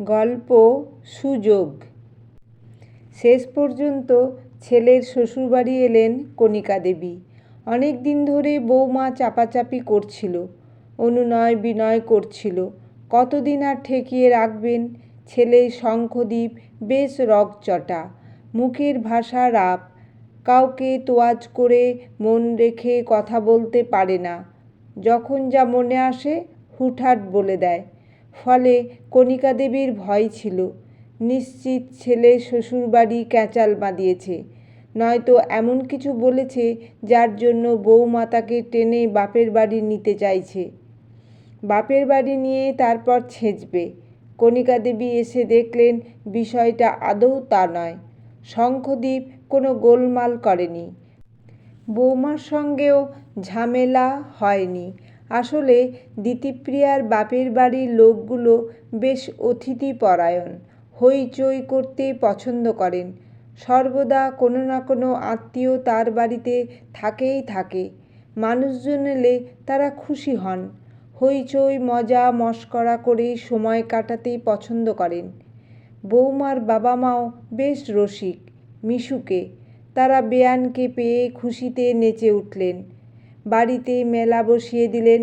গল্প, সুযোগ। শেষ পর্যন্ত ছেলের শ্বশুরবাড়ি এলেন কণিকা দেবী। অনেক দিন ধরে বৌমা চাপাচাপি করছিল, অনুনয় বিনয় করছিল। কতদিন আর ঠেকিয়ে রাখবেন? ছেলে শঙ্খদ্বীপ, বেশ রগচটা মুখের ভাষা রাপ। কাউকে তোয়াজ করে মন রেখে কথা বলতে পারে না। যখন যা মনে আসে, হুটহাট বলে দেয়। ফলে কণিকা দেবীর ভয় ছিল। নিশ্চিত ছেলে শ্বশুরবাড়ি ক্যাঁচাল বাঁধিয়েছে। নয়তো এমন কিছু বলেছে যার জন্য বৌমা তাকে টেনে বাপের বাড়ি নিতে চাইছে। বাপের বাড়ি নিয়ে তারপর ছেঁচবে। কণিকা দেবী এসে দেখলেন বিষয়টা আদৌ তা নয়। শঙ্খদ্বীপ কোনো গোলমাল করেনি। বৌমার সঙ্গেও ঝামেলা হয়নি। আসলে দিতিপ্রিয়ার বাপের বাড়ির লোকগুলো বেশ অতিথিপরায়ণ, হইচই করতে পছন্দ করেন। সর্বদা কোনো না কোনো আত্মীয় তার বাড়িতে থাকেই থাকে। মানুষজন এলে তারা খুশি হন। হইচই, মজা, মস্করা করে সময় কাটাতে পছন্দ করেন। বৌমার বাবা মাও বেশ রসিক, মিশুকে। তারা বেয়ানকে পেয়ে খুশিতে নেচে উঠলেন। বাড়িতে মেলা বসিয়ে দিলেন।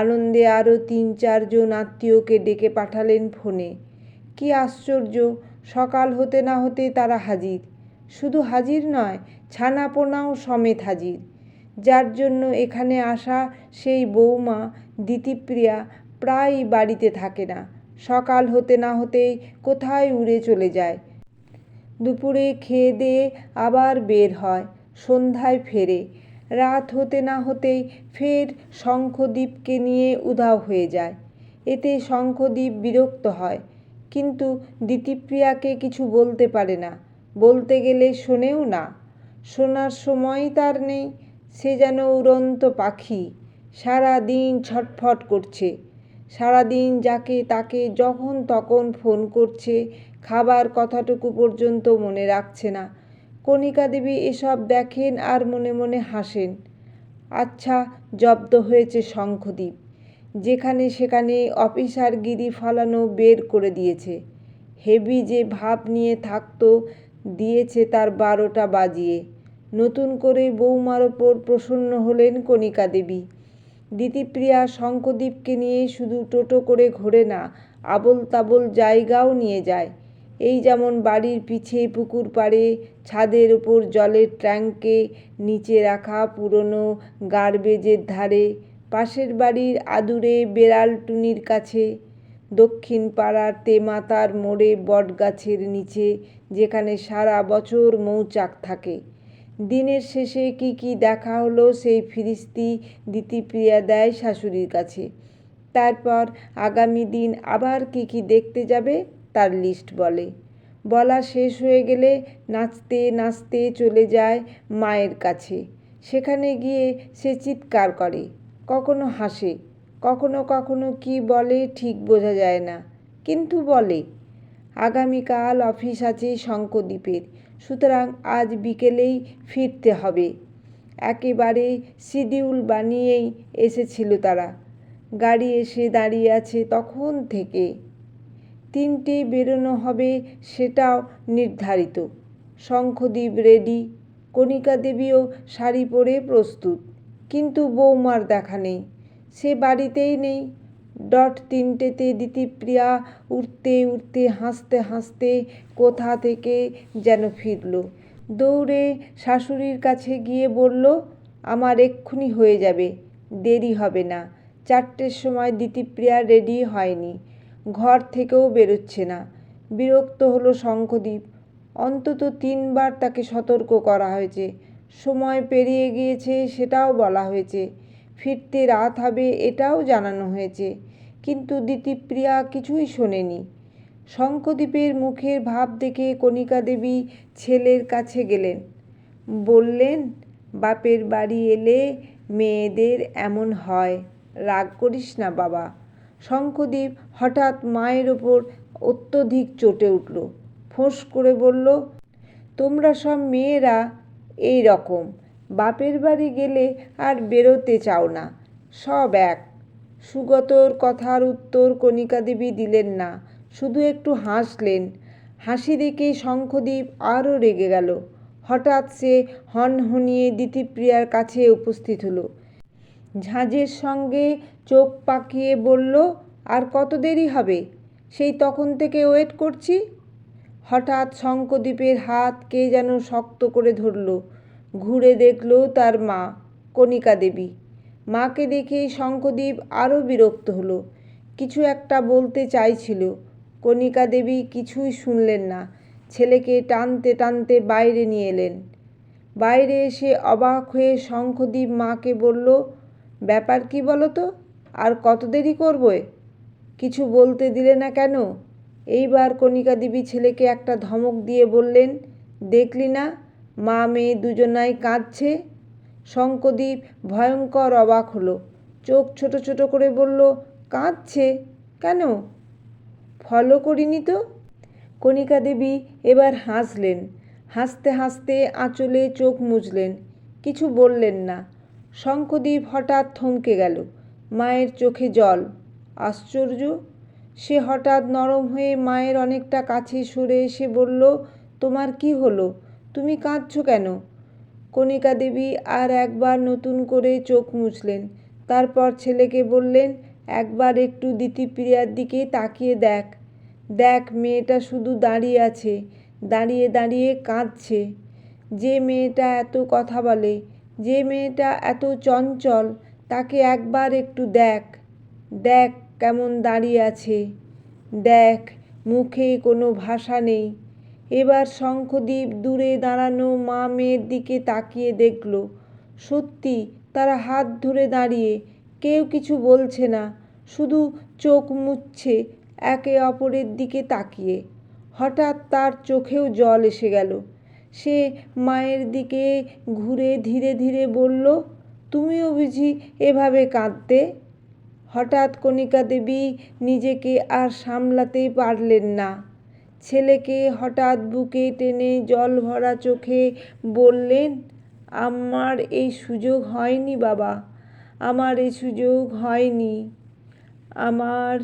আনন্দে আরও তিন চারজন আত্মীয়কে ডেকে পাঠালেন ফোনে। কি আশ্চর্য, সকাল হতে না হতে তারা হাজির। শুধু হাজির নয় ছানা পোনাও সমেত হাজির। যার জন্য এখানে আসা সেই বৌমা দিতিপ্রিয়া প্রায় বাড়িতে থাকে না। সকাল হতে না হতেই কোথায় উড়ে চলে যায়। দুপুরে খেয়ে দিয়ে আবার বের হয়, সন্ধ্যায় ফেরে। রাত হতে না হতেই ফের শঙ্খদ্বীপকে নিয়ে উধাও হয়ে যায়। এতে শঙ্খদ্বীপ বিরক্ত হয়। কিন্তু দিতিপ্রিয়াকে কিছু বলতে পারে না। বলতে গেলে শোনেও না। শোনার সময় তার নেই। সে যেন উড়ন্ত পাখি। সারা দিন ছটফট করছে। সারাদিন যাকে তাকে যখন তখন ফোন করছে। খাবার কথাটুকু পর্যন্ত মনে রাখছে না। কণিকা দেবী এসব দেখেন আর মনে মনে হাসেন। আচ্ছা জব্দ হয়েছে শঙ্খদ্বীপ। যেখানে সেখানে অফিসার গিরি ফালানো বের করে দিয়েছে। হেভি যে ভাব নিয়ে থাকতো, দিয়েছে তার বারোটা বাজিয়ে। নতুন করে বৌমার ওপর প্রসন্ন হলেন কণিকা দেবী। দিতিপ্রিয়া শঙ্খদ্বীপকে নিয়ে শুধু টোটো করে ঘোরে না আবল তাবল জায়গাও নিয়ে যায়। এই যেমন বাড়ির পিছে পুকুর পাড়ে, ছাদের ওপর জলের ট্যাঙ্কে, নিচে রাখা পুরনো গার্বেজের ধারে, পাশের বাড়ির আদুরে বেড়ালটুনির কাছে, দক্ষিণ পাড়ার তেমাতার মোড়ে বটগাছের নিচে, যেখানে সারা বছর মৌচাক থাকে। দিনের শেষে কি কি দেখা হলো সেই ফিরিস্তি দিতিপ্রিয়া দেয় শাশুড়ির কাছে। তারপর আগামী দিন আবার কি কি দেখতে যাবে? তার লিস্ট বলে। বলা শেষ হয়ে গেলে নাচতে নাচতে চলে যায় মায়ের কাছে। সেখানে গিয়ে সে চিৎকার করে, কখনো হাসে, কখনো কখনো কি বলে ঠিক বোঝা যায় না, কিন্তু বলে, আগামীকাল অফিস আছে শঙ্কদ্বীপের, সুতরাং আজ বিকেলেই ফিরতে হবে। একেবারে শিডিউল বানিয়েই এসেছিল তারা। গাড়ি এসে দাঁড়িয়ে আছে তখন থেকে। তিনটে বেরোনো হবে সেটাও নির্ধারিত। শঙ্খদ্বীপ রেডি, কণিকা দেবীও শাড়ি পরে প্রস্তুত। কিন্তু বৌমার দেখা নেই, সে বাড়িতেই নেই। ডট তিনটেতে দিতিপ্রিয়া উঠতে উঠতে হাসতে হাসতে কোথা থেকে যেন ফিরল। দৌড়ে শাশুড়ির কাছে গিয়ে বলল, আমার এক্ষুনি হয়ে যাবে, দেরি হবে না। চারটের সময় দিতিপ্রিয়া রেডি হয়নি। ঘর থেকেও বেরোচ্ছে না। বিরক্ত হলো শঙ্খদ্বীপ অন্তত তিনবার তাকে সতর্ক করা হয়েছে। সময় পেরিয়ে গিয়েছে, সেটাও বলা হয়েছে। ফিরতে রাত হবে, এটাও জানানো হয়েছে। কিন্তু দিতিপ্রিয়া কিছুই শোনেনি। শঙ্খদ্বীপের মুখের ভাব দেখে কণিকা দেবী ছেলের কাছে গেলেন। বললেন, বাপের বাড়ি এলে মেয়েদের এমন হয়। রাগ করিস না বাবা। শঙ্খদ্বীপ হঠাৎ মায়ের ওপর অত্যধিক চটে উঠল। ফোঁস করে বলল, তোমরা সব মেয়েরা এই রকম। বাপের বাড়ি গেলে আর বেরোতে চাও না। সব এক সুগতর কথার উত্তর কণিকা দেবী দিলেন না। শুধু একটু হাসলেন। হাসি দেখে শঙ্খদ্বীপ আরও রেগে গেল। হঠাৎ সে হনহনিয়ে দিতিপ্রিয়ার কাছে উপস্থিত হলো। ঝাঁঝের সঙ্গে চোখ পাকিয়ে বলল, আর কত দেরি হবে? সেই তখন থেকে ওয়েট করছি? হঠাৎ শঙ্খদ্বীপের হাত কে যেন শক্ত করে ধরল। ঘুরে দেখল তার মা, কণিকা দেবী। মাকে দেখেই শঙ্খদ্বীপ আরও বিরক্ত হলো। কিছু একটা বলতে চাইছিল। কণিকা দেবী কিছুই শুনলেন না। ছেলেকে টানতে টানতে বাইরে নিয়ে এলেন। বাইরে এসে অবাক হয়ে শঙ্খদ্বীপ মাকে বলল ব্যাপার কি বলো তো আর কত দেরি করবে কিছু বলতে দিলে না কেন? এইবার কণিকা দেবী ছেলেকে একটা ধমক দিয়ে বললেন, দেখলি না, মা মেয়ে দুজনাই কাঁদছে? শঙ্কদ্বীপ ভয়ঙ্কর অবাক হলো, চোখ ছোট ছোট করে বলল, কাঁদছে? কেন? ফলো করিনি তো? কণিকা দেবী এবার হাসলেন, হাসতে হাসতে আঁচলে চোখ মুছলেন কিছু বললেন না। শঙ্খদ্বীপ হঠাৎ থমকে গেল। মায়ের চোখে জল। আশ্চর্য? সে হঠাৎ নরম হয়ে মায়ের অনেকটা কাছে সরে এসে বলল, তোমার কি হলো? তুমি কাঁদছো কেন? কণিকা দেবী আর একবার নতুন করে চোখ মুছলেন। তারপর ছেলেকে বললেন, একবার একটু দিতিপ্রিয়ার দিকে তাকিয়ে দেখ। দেখ, মেয়েটা শুধু দাঁড়িয়ে আছে, দাঁড়িয়ে দাঁড়িয়ে কাঁদছে। যে মেয়েটা এত কথা বলে যে মেয়েটা এত চঞ্চল, তাকে একবার একটু দেখ। দেখ কেমন দাঁড়িয়ে আছে। দেখ, মুখে কোনো ভাষা নেই। এবার শঙ্খদ্বীপ দূরে দাঁড়ানো মা মেয়ের দিকে তাকিয়ে দেখল। সত্যি, তারা হাত ধরে দাঁড়িয়ে, কেউ কিছু বলছে না, শুধু চোখ মুছছে একে অপরের দিকে তাকিয়ে। হঠাৎ তার চোখেও জল এসে গেল। সে মায়ের দিকে ঘুরে ধীরে ধীরে বলল তুমিও বুঝি এভাবে কাঁদতে? হঠাৎ কণিকা দেবী নিজেকে আর সামলাতেই পারলেন না। ছেলেকে হঠাৎ বুকে টেনে জল ভরা চোখে বললেন, আমার এই সুযোগ হয়নি বাবা, আমার এই সুযোগ হয়নি। আমার